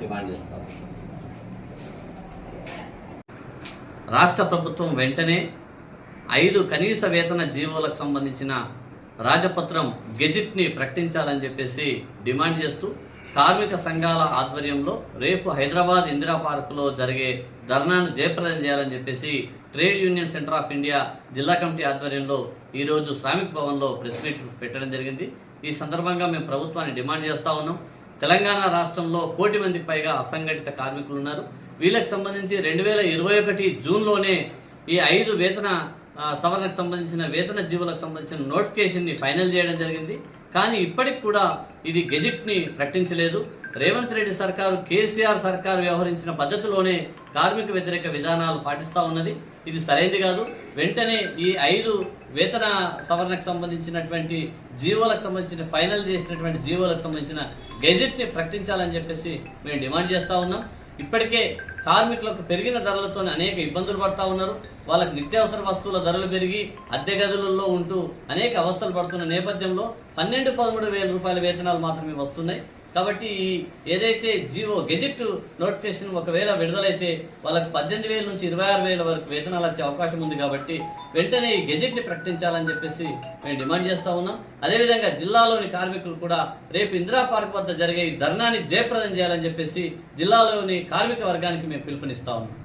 Demand చేస్తాం. రాష్ట్ర ప్రభుత్వం వెంటనే ఐదు కనీస వేతన జీవోలకు సంబంధించిన రాజపత్రం గెజిట్ని ప్రకటించాలని చెప్పేసి డిమాండ్ చేస్తూ కార్మిక సంఘాల ఆధ్వర్యంలో రేపు హైదరాబాద్ ఇందిరా పార్కులో జరిగే ధర్నాను జయప్రదం చేయాలని చెప్పేసి trade union centre of India జిల్లా కమిటీ ఆధ్వర్యంలో ఈరోజు శ్రామిక్ భవన్లో ప్రెస్ మీట్ పెట్టడం జరిగింది. ఈ సందర్భంగా మేము ప్రభుత్వాన్ని డిమాండ్ చేస్తా ఉన్నాం. తెలంగాణ రాష్ట్రంలో కోటి మందికి పైగా అసంఘటిత కార్మికులు ఉన్నారు. వీళ్ళకి సంబంధించి రెండు వేల ఇరవై ఒకటి జూన్లోనే ఈ ఐదు వేతన సవరణకు సంబంధించిన వేతన జీవులకు సంబంధించిన నోటిఫికేషన్ని ఫైనల్ చేయడం జరిగింది. కానీ ఇప్పటికి కూడా ఇది గెజిట్ని ప్రకటించలేదు. రేవంత్ రెడ్డి సర్కారు కేసీఆర్ సర్కారు వ్యవహరించిన పద్ధతిలోనే కార్మిక వ్యతిరేక విధానాలు పాటిస్తూ ఉన్నది. ఇది సరైనది కాదు. వెంటనే ఈ ఐదు వేతన సవరణకు సంబంధించినటువంటి జీవోలకు సంబంధించిన ఫైనల్ చేసినటువంటి జీవోలకు సంబంధించిన గెజిట్ని ప్రకటించాలని చెప్పేసి మేము డిమాండ్ చేస్తూ ఉన్నాం. ఇప్పటికే కార్మికులకు పెరిగిన ధరలతో అనేక ఇబ్బందులు పడతా ఉన్నారు. వాళ్ళకి నిత్యావసర వస్తువుల ధరలు పెరిగి అద్దె గదులలో ఉంటూ అనేక అవస్థలు పడుతున్న నేపథ్యంలో పన్నెండు పదమూడు వేల రూపాయల వేతనాలు మాత్రమే వస్తున్నాయి. కాబట్టి ఈ ఏదైతే జీవో గెజెట్ నోటిఫికేషన్ ఒకవేళ విడుదలైతే వాళ్ళకి పద్దెనిమిది వేల నుంచి ఇరవై ఆరు వేల వరకు వేతనాలు వచ్చే అవకాశం ఉంది కాబట్టి వెంటనే ఈ గెజెట్ని ప్రకటించాలని చెప్పేసి మేము డిమాండ్ చేస్తా ఉన్నాం. అదేవిధంగా జిల్లాలోని కార్మికులు కూడా రేపు ఇందిరా పార్క్ వద్ద జరిగే ఈ ధర్నాన్ని జయప్రదం చేయాలని చెప్పేసి జిల్లాలోని కార్మిక వర్గానికి మేము పిలుపునిస్తా ఉన్నాం.